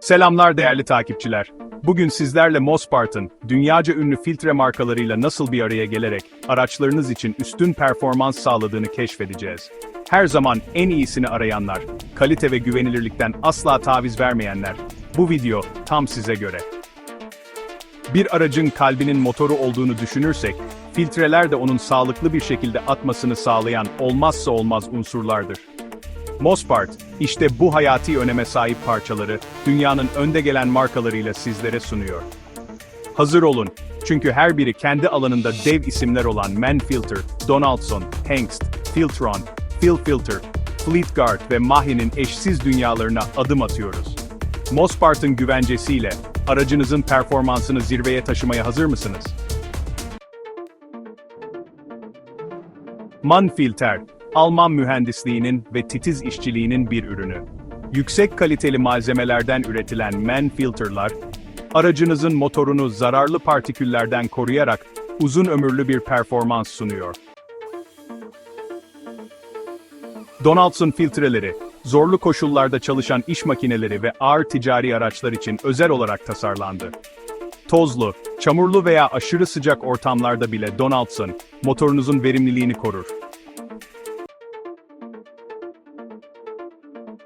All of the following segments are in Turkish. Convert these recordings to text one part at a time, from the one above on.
Selamlar değerli takipçiler. Bugün sizlerle Mospart'ın dünyaca ünlü filtre markalarıyla nasıl bir araya gelerek araçlarınız için üstün performans sağladığını keşfedeceğiz. Her zaman en iyisini arayanlar, kalite ve güvenilirlikten asla taviz vermeyenler, bu video tam size göre. Bir aracın kalbinin motoru olduğunu düşünürsek, filtreler de onun sağlıklı bir şekilde atmasını sağlayan olmazsa olmaz unsurlardır. Mospart, işte bu hayati öneme sahip parçaları, dünyanın önde gelen markalarıyla sizlere sunuyor. Hazır olun, çünkü her biri kendi alanında dev isimler olan Manfilter, Donaldson, Hengst, Filtron, Phil Filter, Fleetguard ve Mahi'nin eşsiz dünyalarına adım atıyoruz. Mospart'ın güvencesiyle, aracınızın performansını zirveye taşımaya hazır mısınız? Manfilter, Alman mühendisliğinin ve titiz işçiliğinin bir ürünü. Yüksek kaliteli malzemelerden üretilen Manfilter'lar, aracınızın motorunu zararlı partiküllerden koruyarak uzun ömürlü bir performans sunuyor. Donaldson filtreleri, zorlu koşullarda çalışan iş makineleri ve ağır ticari araçlar için özel olarak tasarlandı. Tozlu, çamurlu veya aşırı sıcak ortamlarda bile Donaldson, motorunuzun verimliliğini korur.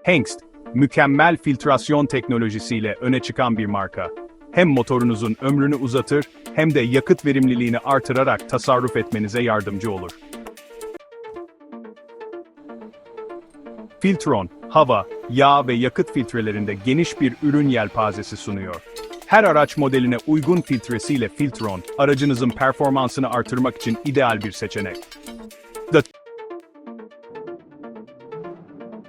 Hengst, mükemmel filtrasyon teknolojisiyle öne çıkan bir marka. Hem motorunuzun ömrünü uzatır, hem de yakıt verimliliğini artırarak tasarruf etmenize yardımcı olur. Filtron, hava, yağ ve yakıt filtrelerinde geniş bir ürün yelpazesi sunuyor. Her araç modeline uygun filtresiyle Filtron, aracınızın performansını artırmak için ideal bir seçenek. The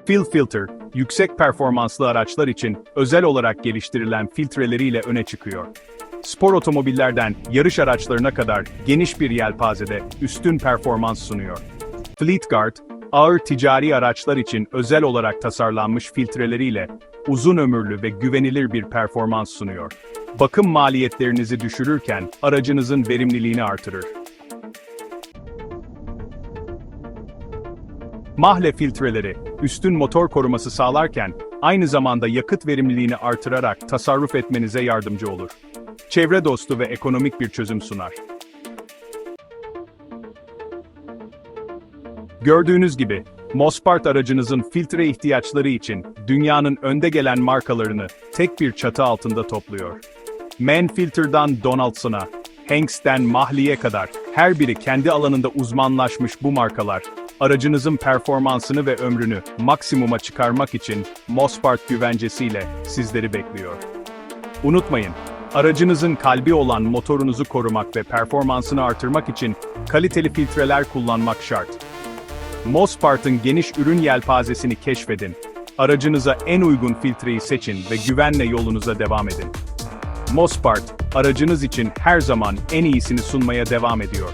Phil Filter, yüksek performanslı araçlar için özel olarak geliştirilen filtreleriyle öne çıkıyor. Spor otomobillerden yarış araçlarına kadar geniş bir yelpazede üstün performans sunuyor. Fleetguard, ağır ticari araçlar için özel olarak tasarlanmış filtreleriyle uzun ömürlü ve güvenilir bir performans sunuyor. Bakım maliyetlerinizi düşürürken aracınızın verimliliğini artırır. Mahle filtreleri, üstün motor koruması sağlarken, aynı zamanda yakıt verimliliğini artırarak tasarruf etmenize yardımcı olur. Çevre dostu ve ekonomik bir çözüm sunar. Gördüğünüz gibi, Mospart aracınızın filtre ihtiyaçları için dünyanın önde gelen markalarını tek bir çatı altında topluyor. Manfilter'dan Donaldson'a, Hengst'ten Mahli'ye kadar her biri kendi alanında uzmanlaşmış bu markalar, aracınızın performansını ve ömrünü maksimuma çıkarmak için Mospart güvencesiyle sizleri bekliyor. Unutmayın, aracınızın kalbi olan motorunuzu korumak ve performansını artırmak için kaliteli filtreler kullanmak şart. Mospart'ın geniş ürün yelpazesini keşfedin. Aracınıza en uygun filtreyi seçin ve güvenle yolunuza devam edin. Mospart, aracınız için her zaman en iyisini sunmaya devam ediyor.